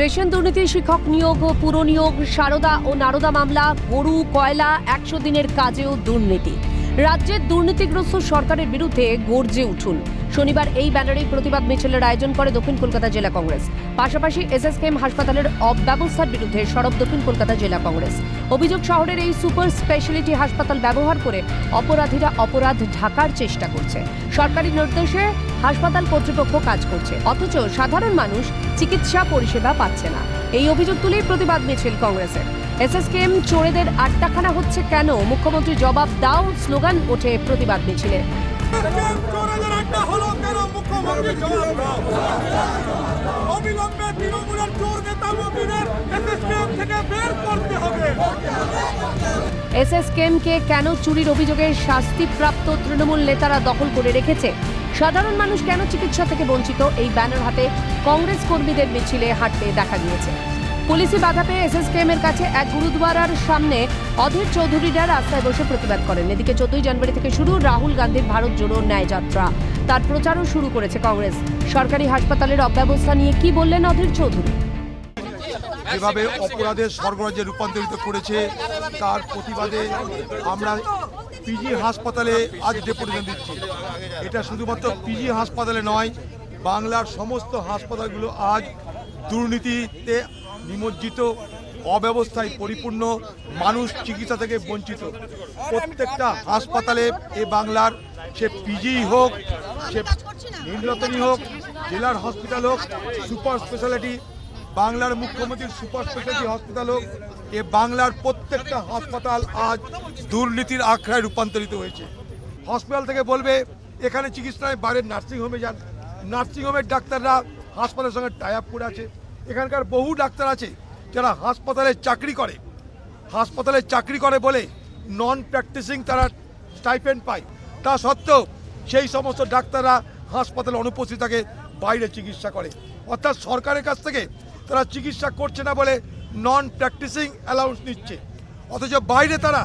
Ration দুর্নীতি শিক্ষক নিয়োগ ও পুরনিয়োগ সারদা ও নারদা মামলা, গরু, কয়লা, একশো দিনের কাজেও দুর্নীতি। রাজ্যের দুর্নীতিগ্রস্ত সরকারের বিরুদ্ধে গর্জে উঠুন। শনিবার এই ব্যানারেই প্রতিবাদ মিছিলের আয়োজন করে দক্ষিণ কলকাতা জেলা কংগ্রেস। পাশাপাশি এসএসকেএম হাসপাতালের অব্যবস্থার বিরুদ্ধে সরব দক্ষিণ কলকাতা জেলা কংগ্রেস। অভিযোগ, শহরের এই সুপার স্পেশালিটি হাসপাতাল ব্যবহার করে অপরাধীরা অপরাধ ঢাকার চেষ্টা করছে। সরকারি নির্দেশে হাসপাতাল কর্তৃপক্ষ কাজ করছে, অথচ সাধারণ মানুষ চিকিৎসা পরিষেবা পাচ্ছে না। এই অভিযোগ তুলেই প্রতিবাদ মিছিল কংগ্রেসের। এসএসকেএম চোরেদের আড্ডাখানা হচ্ছে কেন? মুখ্যমন্ত্রী জবাব দাও, স্লোগান ওঠে প্রতিবাদ মিছিলে। অবিলম্বে তৃণমূলের চোর নেতা থেকে বের করতে হবে কেন চুরির অভিযোগে শাস্তিপ্রাপ্ত তৃণমূল নেতারা দখল করে রেখেছে? সাধারণ মানুষ কেন চিকিৎসা থেকে বঞ্চিত? এই ব্যানার হাতে কংগ্রেস কর্মীদের মিছিলে হাঁটতে দেখা গিয়েছে। পুলিশি বাধা পেয়ে এসএসকেএম এর কাছে এক গুরুদ্বারার সামনে অধীর চৌধুরীরা রাস্তায় বসে প্রতিবাদ করেন। এদিকে চোদ্দই জানুয়ারি থেকে শুরু রাহুল গান্ধীর ভারত জোড়ো ন্যায় যাত্রা। তার প্রচারও শুরু করেছে কংগ্রেস। সরকারি হাসপাতালের অব্যবস্থা নিয়ে কি বললেন অধীর চৌধুরী? যেভাবে অপরাধের স্বর্গরাজ্যে রূপান্তরিত করেছে, তার প্রতিবাদে আমরা পিজি হাসপাতালে আজ ডেপুটেশন দিচ্ছি। এটা শুধুমাত্র পিজি হাসপাতালে নয়, বাংলার সমস্ত হাসপাতালগুলো আজ দুর্নীতিতে নিমজ্জিত, অব্যবস্থায় পরিপূর্ণ মানুষ চিকিৎসা থেকে বঞ্চিত। প্রত্যেকটা হাসপাতালে এ বাংলার, সে পিজি হোক, সে নীলরতনী হোক, জেলার হসপিটাল হোক, সুপার স্পেশালিটি, বাংলার মুখ্যমন্ত্রীর সুপার স্পেশালিটি হসপিটাল হোক, এ বাংলার প্রত্যেকটা হাসপাতাল আজ দুর্নীতির আখড়ায় রূপান্তরিত হয়েছে। হসপিটাল থেকে বলবে, এখানে চিকিৎসায় বাইরের নার্সিংহোমে যান। নার্সিংহোমের ডাক্তাররা হাসপাতালের সঙ্গে টাই আপ করে আছে। এখানকার বহু ডাক্তার আছে যারা হাসপাতালে চাকরি করে। হাসপাতালে চাকরি করে বলে নন প্র্যাকটিসিং তারা স্টাইপেন্ড পায়। তা সত্ত্বেও সেই সমস্ত ডাক্তাররা হাসপাতালে অনুপস্থিত থাকে, বাইরে চিকিৎসা করে। অর্থাৎ সরকারের কাছ থেকে তারা চিকিৎসা করছে না বলে নন প্র্যাকটিসিং অ্যালাউন্স নিচ্ছে। অথচ বাইরে তারা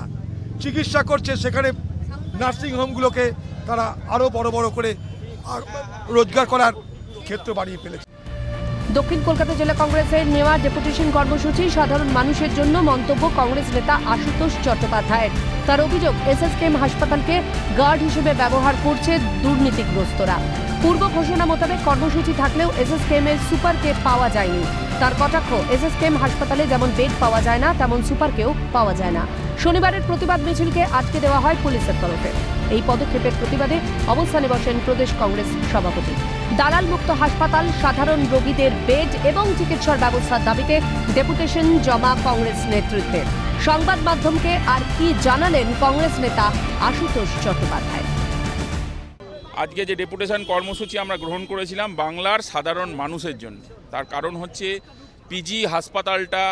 চিকিৎসা করছে, সেখানে নার্সিং হোমগুলোকে তারা আরও বড় বড় করে রোজগার করার ক্ষেত্র বাড়িয়ে ফেলেছে। দক্ষিণ কলকাতা জেলা কংগ্রেসের নেওয়া ডেপুটেশন কর্মসূচি সাধারণ মানুষের জন্য মন্তব্য কংগ্রেস নেতা আশুতোষ চট্টোপাধ্যায়ের। তার অভিযোগ, এসএসকেএম হাসপাতালকে গার্ড হিসেবে ব্যবহার করছে দুর্নীতিগ্রস্তরা। পূর্ব ঘোষণা মোতাবেক কর্মসূচি থাকলেও এসএসকেএম এর সুপারকে পাওয়া যায়নি। তার কটাক্ষ, এসএসকেএম হাসপাতালে যেমন বেড পাওয়া যায় না, তেমন সুপারকেও পাওয়া যায় না। শনিবারের প্রতিবাদ মিছিলকে আটকে দেওয়া হয় পুলিশের তরফে। এই পদক্ষেপের প্রতিবাদে অবস্থানে বসেন প্রদেশ কংগ্রেস সভাপতি। দালাল মুক্ত হাসপাতাল, সাধারণ রোগীদের বেড এবং চিকিৎসার ব্যবস্থার দাবিতে ডেপুটেশন জমা কংগ্রেস নেতৃত্বে সংবাদ মাধ্যমকে আর কি জানালেন কংগ্রেস নেতা আশুতোষ চট্টোপাধ্যায়? আজকে যে ডেপুটেশন কর্মসূচি আমরা গ্রহণ করেছিলাম বাংলার সাধারণ মানুষের জন্য, তার কারণ হচ্ছে পিজি হাসপাতালটা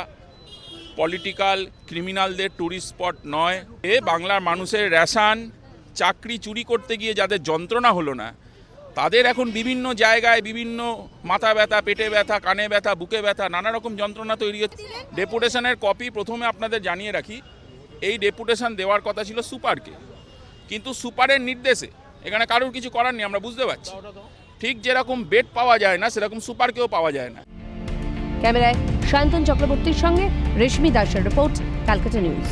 পলিটিক্যাল ক্রিমিনালদের ট্যুরিস্ট স্পট নয়। এ বাংলার মানুষের রেশান, চাকরি চুরি করতে গিয়ে যাদের যন্ত্রণা হলো না তাদের এখন বিভিন্ন জায়গায় বিভিন্ন মাথা ব্যথা, পেটে ব্যথা, কানে ব্যথা, বুকে ব্যথা, নানা রকম যন্ত্রণা তৈরি হচ্ছে। ডেপুটেশনের কপি প্রথমে আপনাদের জানিয়ে রাখি, এই ডেপুটেশন দেওয়ার কথা ছিল সুপারকে। কিন্তু সুপারের নির্দেশে, এখানে কারোর কিছু করার নেই, আমরা বুঝতে পারছি। ঠিক যেরকম বেড পাওয়া যায় না, সেরকম সুপারকেও পাওয়া যায় না। ক্যামেরায় সায়ন্তন চক্রবর্তীর সঙ্গে রেশমি দাসের রিপোর্ট ক্যালকাটা নিউজ